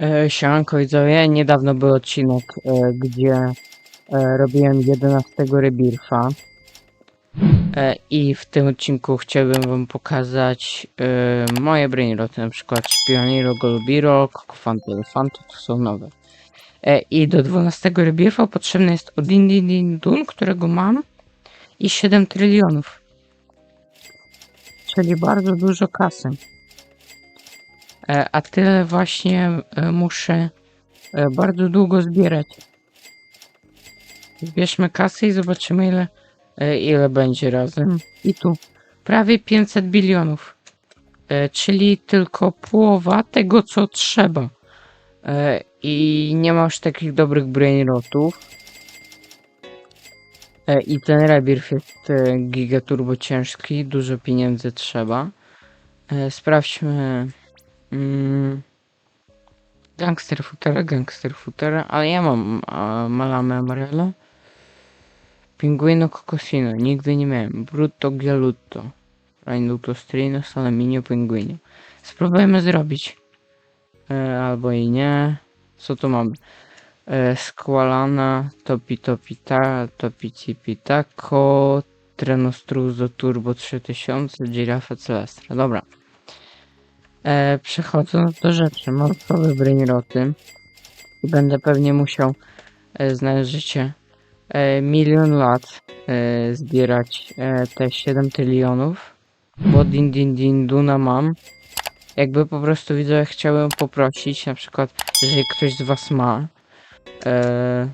E, Siemanko widzowie, niedawno był odcinek, e, gdzie e, robiłem 11 Rebirfa e, i w tym odcinku chciałbym wam pokazać e, moje brainroty, na przykład Szpioniro, Golubiro, Kokofanty, Elefanty, to są nowe. E, I do 12 Rebirfa potrzebny jest Odin Din Din Dun, którego mam i 7 trylionów. Czyli bardzo dużo kasy. E, A tyle właśnie e, muszę e, bardzo długo zbierać. Zbierzmy kasę i zobaczymy ile, ile będzie razem. I tu prawie 500 bilionów. Czyli tylko połowa tego co trzeba. I nie masz takich dobrych brainrotów. I ten rebirth jest e, giga turbo ciężki, dużo pieniędzy trzeba. Sprawdźmy Mm, gangster footera, gangster footera, ale ja mam a, Amarello. Pinguino Cocosino, nigdy nie miałem. Brutto Gialutto. Rainuto Strinos, Alaminio Pinguino. Spróbujemy zrobić. E, albo i nie. Co tu mamy? E, Squalana, Topi Topi Ta, Topi Tipi Taco, Trenostruzo Turbo 3000, Giraffa Celestra. Dobra. E, przechodząc do rzeczy, mam słabe i będę pewnie musiał e, znaleźć e, milion lat e, zbierać e, te 7 trylionów, bo din din din duna mam. Jakby po prostu widzę, chciałem poprosić, na przykład, jeżeli ktoś z was ma, e,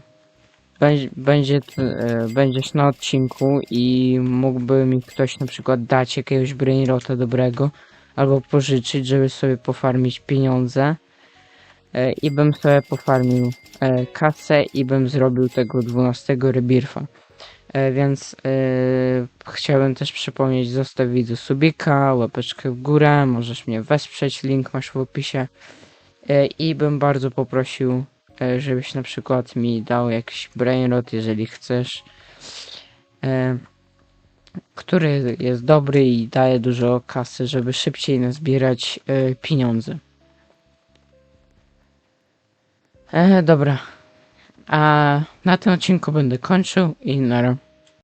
będzie, e, będziesz na odcinku i mógłby mi ktoś na przykład dać jakiegoś brainrota dobrego, albo pożyczyć, żeby sobie pofarmić pieniądze e, i bym sobie pofarmił e, kasę i bym zrobił tego 12 rebirfa. E, więc e, chciałbym też przypomnieć, zostaw widzu subika, łapeczkę w górę, możesz mnie wesprzeć, link masz w opisie i bym bardzo poprosił, żebyś na przykład mi dał jakiś brainrot, jeżeli chcesz. Który jest dobry i daje dużo kasy, żeby szybciej nazbierać e, pieniądze. E, dobra. A na tym odcinku będę kończył i nara.